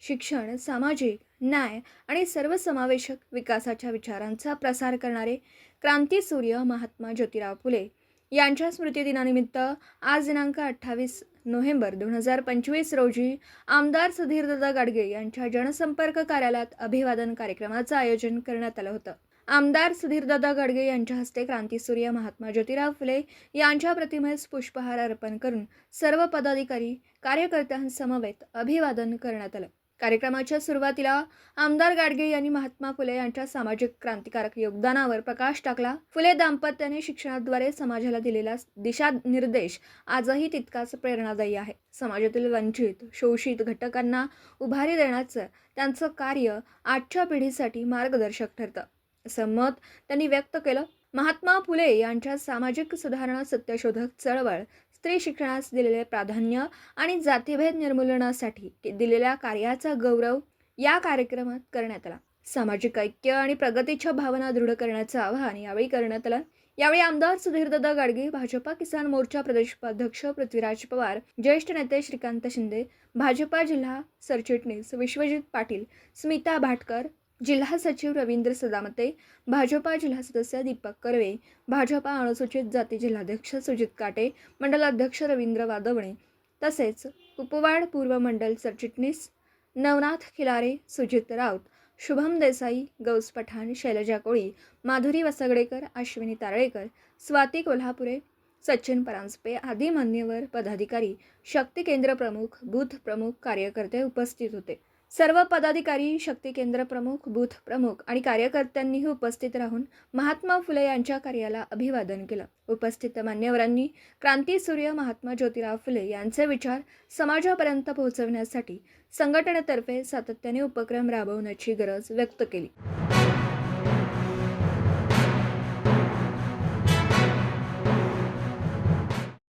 शिक्षण सामाजिक न्याय आणि सर्वसमावेशक विकासाच्या विचारांचा प्रसार करणारे क्रांतीसूर्य महात्मा ज्योतिराव फुले यांच्या स्मृतिदिनानिमित्त आज दिनांक अठ्ठावीस नोव्हेंबर दोन हजार पंचवीस रोजी आमदार सुधीरदादा गाडगे यांच्या जनसंपर्क कार्यालयात अभिवादन कार्यक्रमाचं आयोजन करण्यात आलं होतं. आमदार सुधीरदादा गाडगे यांच्या हस्ते क्रांतीसूर्य महात्मा ज्योतिराव फुले यांच्या प्रतिमेस पुष्पहार अर्पण करून सर्व पदाधिकारी कार्यकर्त्यांसमवेत अभिवादन करण्यात आलं. कार्यक्रमाच्या सुरुवातीला आमदार गाडगे यांनी महात्मा फुले यांच्या सामाजिक क्रांतिकारक योगदानावर प्रकाश टाकला. फुले दाम्पत्याने शिक्षणाद्वारे समाजाला दिलेला दिशानिर्देश आजही तितकाच प्रेरणादायी आहे. समाजातील वंचित शोषित घटकांना उभारी देण्याचं त्यांचं कार्य आजच्या पिढीसाठी मार्गदर्शक ठरतं. असं मत त्यांनी व्यक्त केलं. महात्मा फुले यांच्या सामाजिक सुधारणा सत्यशोधक चळवळ स्त्री शिक्षणास दिलेले प्राधान्य आणि जातीभेद निर्मूलनासाठी दिलेल्या कार्याचा गौरव या कार्यक्रमात करण्यात आला. सामाजिक ऐक्य आणि प्रगतीच्या भावना दृढ करण्याचं आवाहन यावेळी करण्यात आलं. यावेळी आमदार सुधीरदादा गाडगे भाजपा किसान मोर्चा प्रदेश उपाध्यक्ष पृथ्वीराज पवार ज्येष्ठ नेते श्रीकांत शिंदे भाजपा जिल्हा सरचिटणीस विश्वजित पाटील स्मिता भाटकर जिल्हा सचिव रवींद्र सदामते भाजपा जिल्हा सदस्य दीपक कर्वे भाजपा अनुसूचित जाती जिल्हाध्यक्ष सुजित काटे मंडलाध्यक्ष रवींद्र वादवणे तसेच उपवाड पूर्व मंडल सरचिटणीस नवनाथ खिलारे सुजित राऊत शुभम देसाई गौस पठाण शैलजा कोळी माधुरी वसगडेकर अश्विनी तारळेकर स्वाती कोल्हापुरे सचिन परांजपे आदी मान्यवर पदाधिकारी शक्ती केंद्र प्रमुख बूथ प्रमुख कार्यकर्ते उपस्थित होते. सर्व पदाधिकारी शक्ती केंद्र प्रमुख बूथ प्रमुख आणि कार्यकर्त्यांनीही उपस्थित राहून महात्मा फुले यांच्या कार्याला अभिवादन केलं. उपस्थित मान्यवरांनी क्रांतीसूर्य महात्मा ज्योतिराव फुले यांचे विचार समाजापर्यंत पोहोचवण्यासाठी संघटनेतर्फे सातत्याने उपक्रम राबवण्याची गरज व्यक्त केली.